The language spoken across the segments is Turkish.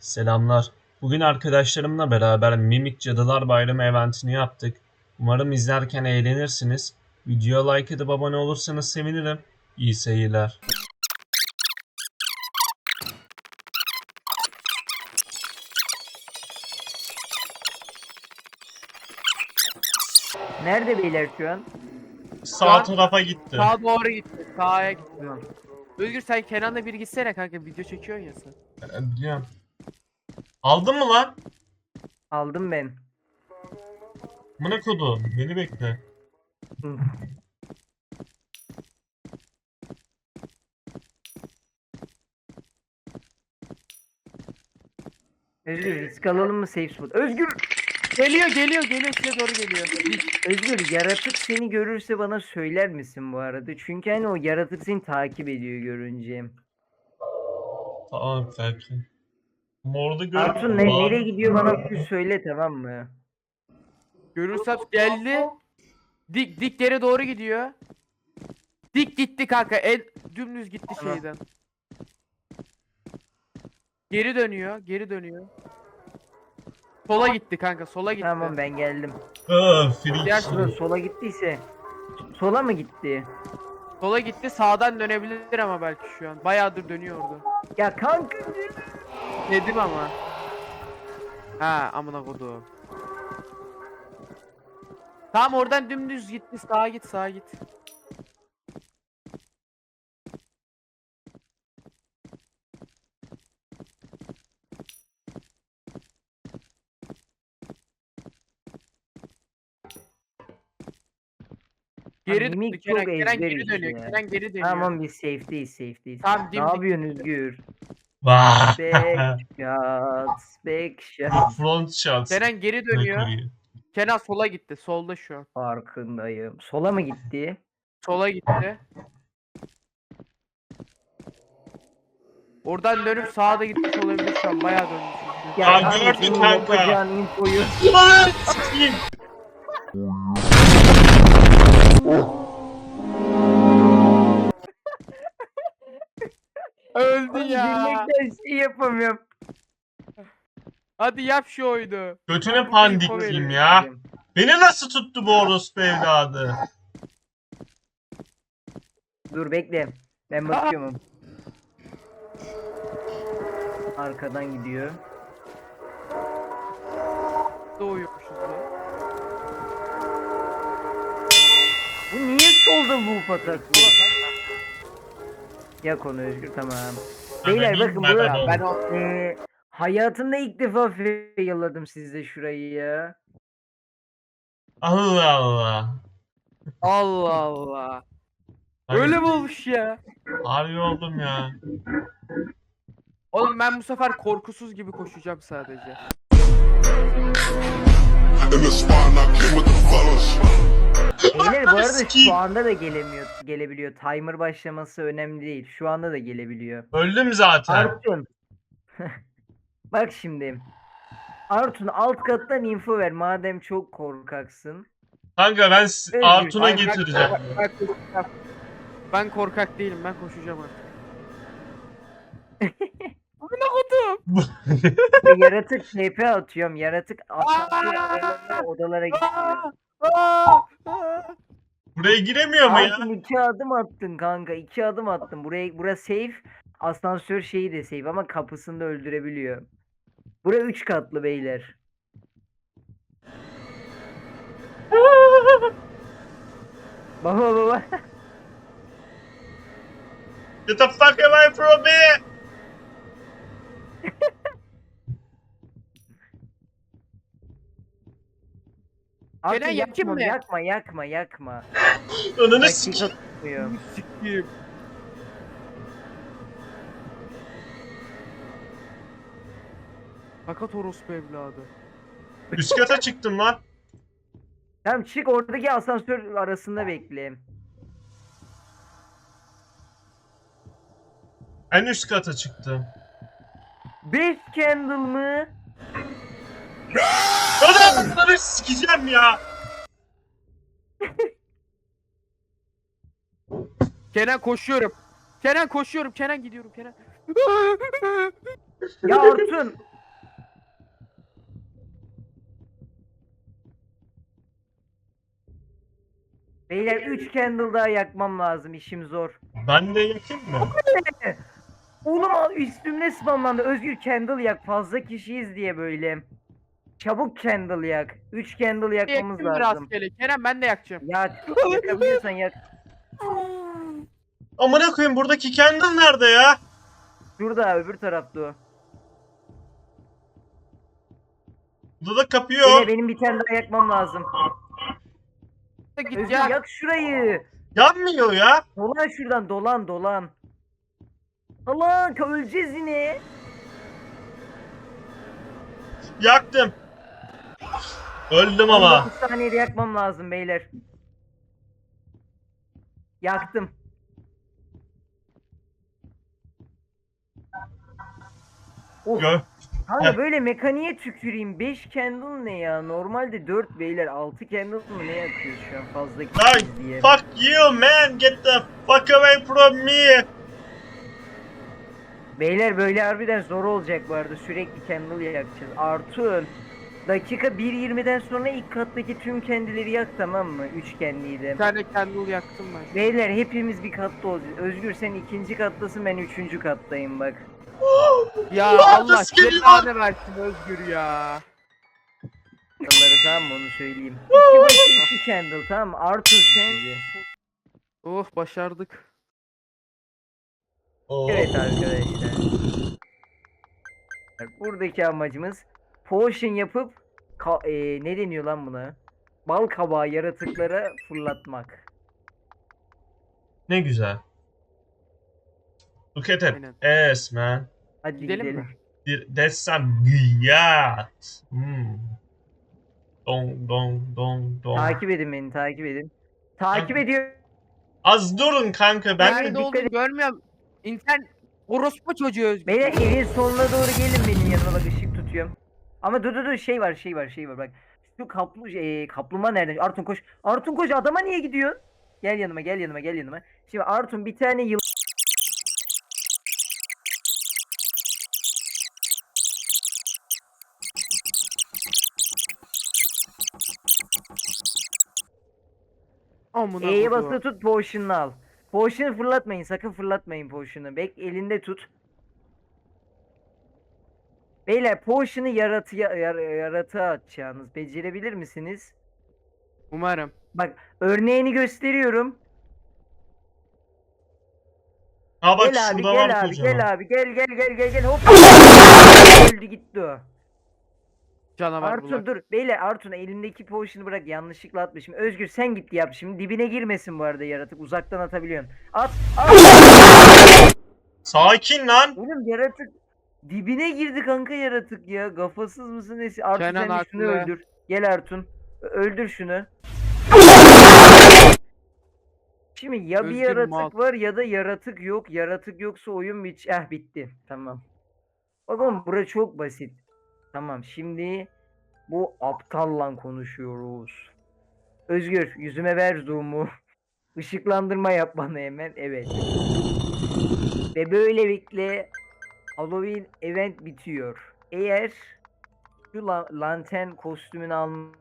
Selamlar. Bugün arkadaşlarımla beraber Mimik Cadılar Bayramı eventini yaptık. Umarım izlerken eğlenirsiniz. Videoya like edip abone olursanız sevinirim. İyi seyirler. Nerede beyler şu an? Sağ tarafa gitti. Sağa doğru gitti. Sağa gitti. Özgür sen Kenan'la bir gitsene kanka video çekiyorsun ya sen. Ee, Biliyorum. Aldın mı lan? Aldım ben. Mına kodu. Beni bekle. Özgür risk alalım mı safe spot? Özgür! Geliyor geliyor geliyor size doğru geliyor. Özgür yaratık seni görürse bana söyler misin bu arada? Çünkü hani o yaratık seni takip ediyor görünce. Tamam belki. Mordu gördüm. Artun ne, nereye gidiyor bana bir söyle tamam mı? Görürsem geldi. Dik dik geri doğru gidiyor. Dik gitti kanka. En dümdüz gitti Tamam. şeyden. Geri dönüyor, geri dönüyor. Sola gitti kanka, sola gitti. Tamam ben geldim. Aa. Diğer Sola, sola gittiyse. Sola mı gitti? Sola gitti, sağdan dönebilir ama belki şu an. Bayağıdır dönüyor orada. Ya kanka Dedim ama. Ha, amına kodum. Tamam oradan dümdüz gitti, sağa git, sağa git. Geri döndü Kenan, çok Kenan ezber geri dönüyor, ya. Kenan geri dönüyor. tamam biz safe'deyiz safe'deyiz. Tamam, Ne dimdik yapıyorsun. Özgür? Vah. Back shots, back shots. Front shots. Kenan geri dönüyor. Kenan sola gitti, solda şu an. Farkındayım. Sola mı gitti? Sola gitti. Oradan dönüp sağa da gitmiş olabilir şu an. Bayağı döndü çünkü. Ya kanka, gördün senin kanka. yapacağın infoyu. Lan sikeyim. Öldü ya. Gülmekten şey yapamıyorum. Hadi yap şu oyunu. Götüne Bu pandikliyim ya. Beni nasıl tuttu bu orospu evladı? Dur bekle. Ben bakıyorum. Arkadan gidiyor. Doğuyormuşuz ya. Bu niye solda bu pataklı? Yak onu Özgür tamam. Beyler bakın ben- burada ben- ben o eee, hayatımda ilk defa failladım sizde şurayı ya. Allah Allah. Allah Allah. Hani Öyle mi olmuş ya? Harbi oldum ya. Oğlum ben bu sefer korkusuz gibi koşacağım sadece. Beyler bu arada şu anda da gelemiyor, gelebiliyor. Timer başlaması önemli değil. Şu anda da gelebiliyor. Öldüm zaten. Artun. Bak şimdi. Artun alt kattan info ver madem çok korkaksın. Kanka ben Artun'a getireceğim. Ben, korkak değilim. Ben koşacağım artık. Amına kodum. Yaratık TP atıyorum. Yaratık asansör odalara gidiyor. Aa! Buraya giremiyor mu ya? Artun iki adım attın kanka. iki adım attın. Buraya bura safe. Asansör şeyi de safe ama kapısını da öldürebiliyor. Bura üç katlı beyler. Baba baba. Get the fuck away from me! Artun Kenan, yakayım yakma, mı? yakma yakma yakma. Ananı Dakika sikeyim. tutmuyor. Sikeyim. Fakat orospu evladı. Üst kata çıktım lan. Tamam çık oradaki asansör arasında bekle. En üst kata çıktım. Beş candle mı? Anasını sikeceğim ya. Kenan koşuyorum. Kenan koşuyorum. Kenan gidiyorum Kenan. ya Orçun. Beyler 3 candle daha yakmam lazım. İşim zor. Ben de yakayım mı? Oğlum al üstümde spamlandı. Özgür candle yak. Fazla kişiyiz diye böyle. Çabuk candle yak. 3 candle yakmamız lazım. rastgele. Kerem ben de yakacağım. Yak. Yakabiliyorsan yak. Amına koyayım buradaki candle nerede ya? Şurada öbür tarafta o. Burada da kapı yok. benim bir tane daha yakmam lazım. Git Özgür ya. yak şurayı. Yanmıyor ya. Dolan şuradan dolan dolan. Dolan öleceğiz yine. Yaktım. Öldüm ama. 19 saniyede yakmam lazım beyler. Yaktım. Oh, Gö kanka böyle mekaniğe tüküreyim. 5 candle ne ya? Normalde 4 beyler 6 candle mı ne yakıyoruz şu an fazla Lan diye. fuck you man. Get the fuck away from me. Beyler böyle harbiden zor olacak bu arada. Sürekli candle yakacağız. Artun. Dakika 1.20'den sonra ilk kattaki tüm kendileri yak tamam mı? 3 kendiyi de. Bir tane candle yaktım ben. Beyler hepimiz bir katta olacağız. Özgür sen ikinci kattasın ben üçüncü kattayım bak. Ya Allah the skill cezanı versin Özgür ya. Yılları tamam mı onu söyleyeyim. İki başı iki candle tamam mı? Arthur sen. Oh başardık. Oh. Evet arkadaşlar. Buradaki amacımız potion yapıp ka- eee, ne deniyor lan buna? Bal kabağı yaratıklara fırlatmak. Ne güzel. Look at Aynen. it. Ass man. Hadi Gidelim gidelim. mi? That's some gıyat. Hmm. Dong dong dong dong. Takip edin beni takip edin. Takip ediyor. Az durun kanka ben Nerede dikkat olduğunu görmüyorum. İnternet orospu çocuğu Özgür. Beyler evin sonuna doğru gelin benim yanıma bak ışık tutuyorum. Ama dur dur dur şey var şey var şey var bak. Şu kaplu e, kaplumbağa nerede? Artun koş. Artun koş adama niye gidiyorsun? Gel yanıma gel yanıma gel yanıma. Şimdi Artun bir tane yıl Amına E'ye basılı tut potion'unu al. Potion'u fırlatmayın sakın fırlatmayın potion'u. Bek elinde tut. Beyler potion'u yaratıya yar, yaratığa atacağınız. Becerebilir misiniz? Umarım. Bak örneğini gösteriyorum. Ha bak gel abi şurada var gel abi kocaman. gel abi gel gel gel gel gel hop. Öldü gitti o. Canavar Artun bulak. dur. Beyler Artun elindeki potion'u bırak yanlışlıkla atmışım. Özgür sen git yap şimdi. Dibine girmesin bu arada yaratık. Uzaktan atabiliyorsun. At. at. Sakin lan. Oğlum yaratık dibine girdi kanka yaratık ya. Kafasız mısın nesi? Artun Kenan sen şunu haklı. öldür. Gel Artun. Ö- Öldür şunu. Şimdi ya bir Özgür yaratık mal. var ya da yaratık yok. Yaratık yoksa oyun biç. Eh bitti. Tamam. Oğlum bura çok basit. Tamam şimdi bu aptalla konuşuyoruz. Özgür yüzüme ver zoom'u. Işıklandırma yap bana hemen. Evet. Ve böylelikle Halloween event bitiyor. Eğer şu la- lantern kostümünü almak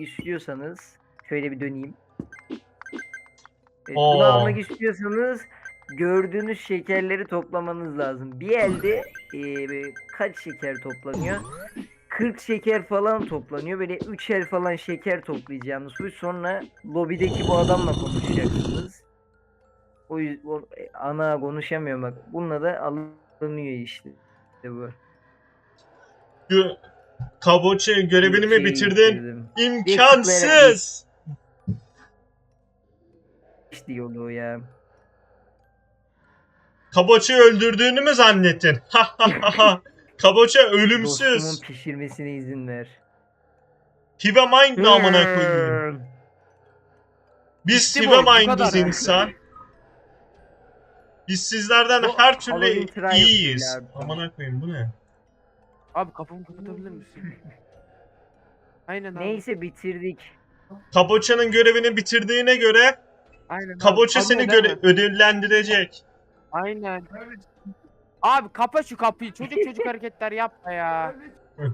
istiyorsanız şöyle bir döneyim. Evet, bunu Oo. almak istiyorsanız gördüğünüz şekerleri toplamanız lazım. Bir elde eee, kaç şeker toplanıyor? 40 şeker falan toplanıyor. Böyle 3 el falan şeker toplayacağınız. Sonra lobideki bu adamla konuşacaksınız. O yüzden ana konuşamıyorum bak. Bununla da alınıyor işte. İşte bu. Gö Kaboçe görevini mi Şeyi bitirdin? bitirdim. İmkansız. İşte yolu ya. Kaboçe'yi öldürdüğünü mü zannettin? Ha ha ha ha. Kaboçe ölümsüz. Dostumun pişirmesine izin ver. Hive Mind ne amına koyayım. Biz Hive Mind'iz insan. Biz sizlerden Bu her türlü Halloween trial iyiyiz. değil abi. Amına koyayım bu ne? Abi kapımı kapatabilir misin? Aynen abi. Neyse bitirdik. Kaboçe'nin görevini bitirdiğine göre Aynen abi. Kaboçe Anla seni göre ödüllendirecek. Aynen. Abi kapa şu kapıyı. Çocuk çocuk hareketler yapma ya.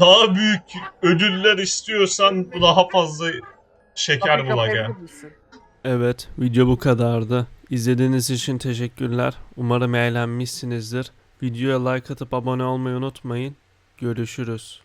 Daha büyük ödüller istiyorsan daha fazla Şeker Kapıyı bulaga. kapayabilir misin? Evet, video bu kadardı. İzlediğiniz için teşekkürler. Umarım eğlenmişsinizdir. Videoya like atıp abone olmayı unutmayın. Görüşürüz.